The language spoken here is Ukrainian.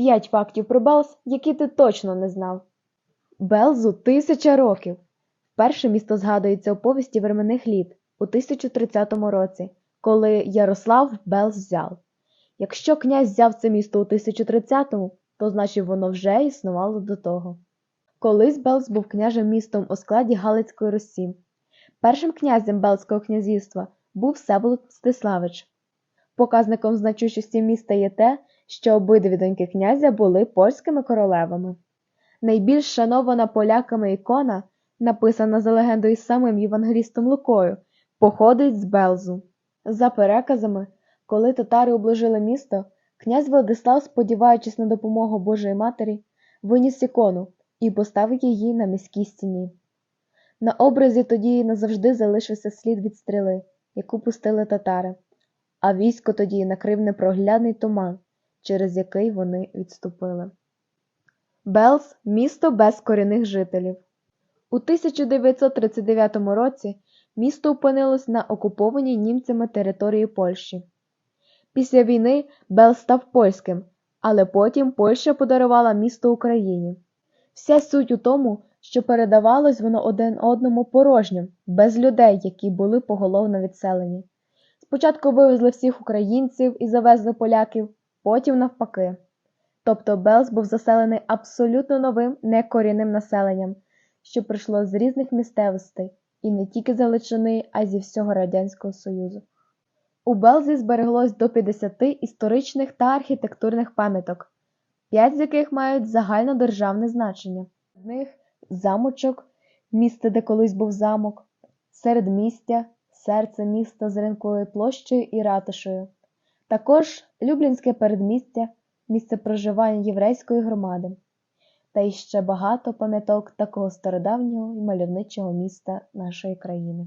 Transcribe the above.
П'ять фактів про Белз, які ти точно не знав. Белзу тисяча років. Перше місто згадується у повісті временних літ у 1030 році, коли Ярослав Белз взяв. Якщо князь взяв це місто у 1030-му, то значить воно вже існувало до того. Колись Белз був княжим містом у складі Галицької Русі. Першим князем Белзького князівства був Всеволод Мстиславич. Показником значущості міста є те, що обидві доньки князя були польськими королевами. Найбільш шанована поляками ікона, написана за легендою самим євангелістом Лукою, походить з Белзу. За переказами, коли татари обложили місто, князь Владислав, сподіваючись на допомогу Божої Матері, виніс ікону і поставив її на міській стіні. На образі тоді назавжди залишився слід від стріли, яку пустили татари, а військо тоді накрив непроглядний туман, через який вони відступили. Белз місто без корінних жителів. У 1939 році місто опинилось на окупованій німцями території Польщі. Після війни Белз став польським, але потім Польща подарувала місто Україні. Вся суть у тому, що передавалось воно один одному порожнім, без людей, які були поголовно відселені. Спочатку вивезли всіх українців і завезли поляків, потім навпаки. Тобто Белз був заселений абсолютно новим некорінним населенням, що прийшло з різних місцевостей, і не тільки з Галичини, а й зі всього Радянського Союзу. У Белзі збереглось до 50 історичних та архітектурних пам'яток, п'ять з яких мають загальнодержавне значення. З них замочок, місце, де колись був замок, середмістя, серце міста з ринковою площею і ратушею, також Люблінське передмістя, місце проживання єврейської громади, та іще багато пам'яток такого стародавнього і мальовничого міста нашої країни.